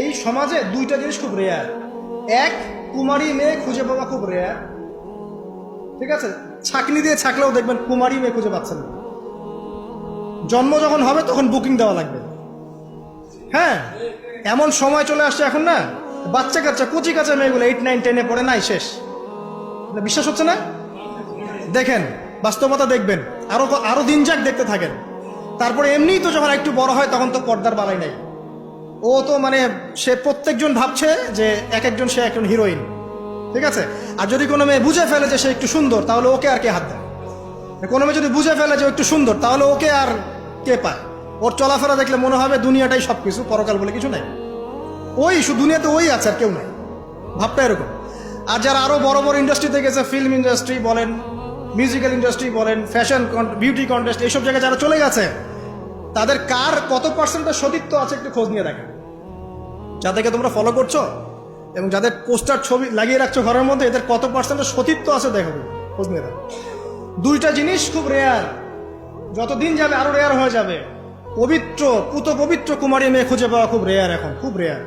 এই সমাজে দুইটা জিনিস খুব রেয়ার এক, কুমারী মেয়ে খুঁজে পাওয়া খুব রেয়ার ঠিক আছে? ছাকনি দিয়ে ছাকলেও দেখবেন কুমারী মেয়ে খুঁজে পাচ্ছেন না। জন্ম যখন হবে, তখন বুকিং দেওয়া লাগবে। হ্যাঁ? এমন সময় চলে আসছে এখন না, বাচ্চা কাচ্চা, কচি কাচ্চা মেয়েগুলো এইট নাইন টেনে পড়ে নাই, শেষ। বিশ্বাস হচ্ছে না? দেখেন, বাস্তবতা দেখবেন। আরও আরও দিন যাক দেখতে থাকেন। তারপরে এমনিই তো যখন একটু বড় হয়, তখন তো পর্দার বালাই নাই। ও তো মানে সে প্রত্যেকজন ভাবছে যে এক একজন সে একজন হিরোইন ঠিক আছে? আর যদি কোনো মেয়ে বুঝে ফেলে যে সে একটু সুন্দর, তাহলে ওকে আর কে হাত দেয়? কোনো মেয়ে যদি বুঝে ফেলে যে একটু সুন্দর, তাহলে ওকে আর কে পায়? ওর চলাফেরা দেখলে মনে হবে দুনিয়াটাই সব কিছু পরকাল বলে কিছু নাই। ওই দুনিয়াতে ওই আছে, আর কেউ নাই। ভাবটা এরকম। আর যারা আরও বড় বড় ইন্ডাস্ট্রিতে গেছে ফিল্ম ইন্ডাস্ট্রি বলেন মিউজিক্যাল ইন্ডাস্ট্রি বলেন ফ্যাশন বিউটি কন্টেস্ট এইসব জায়গায় যারা চলে গেছে তাদের কার কত পার্সেন্টের সতীত্ব আছে একটু খোঁজ নিয়ে দেখেন। যাদেরকে তোমরা ফলো করছ এবং যাদের পোস্টার ছবি লাগিয়ে রাখছো ঘরের মধ্যে, এদের কত পার্সেন্টের সতীত্ব আছে দেখো, খোঁজ নিয়ে দেখো। দুইটা জিনিস খুব রেয়ার যতদিন যাবে আরও রেয়ার হয়ে যাবে। পবিত্র, পুত পবিত্র কুমারী মেয়ে খুঁজে পাওয়া খুব রেয়ার এখন, খুব রেয়ার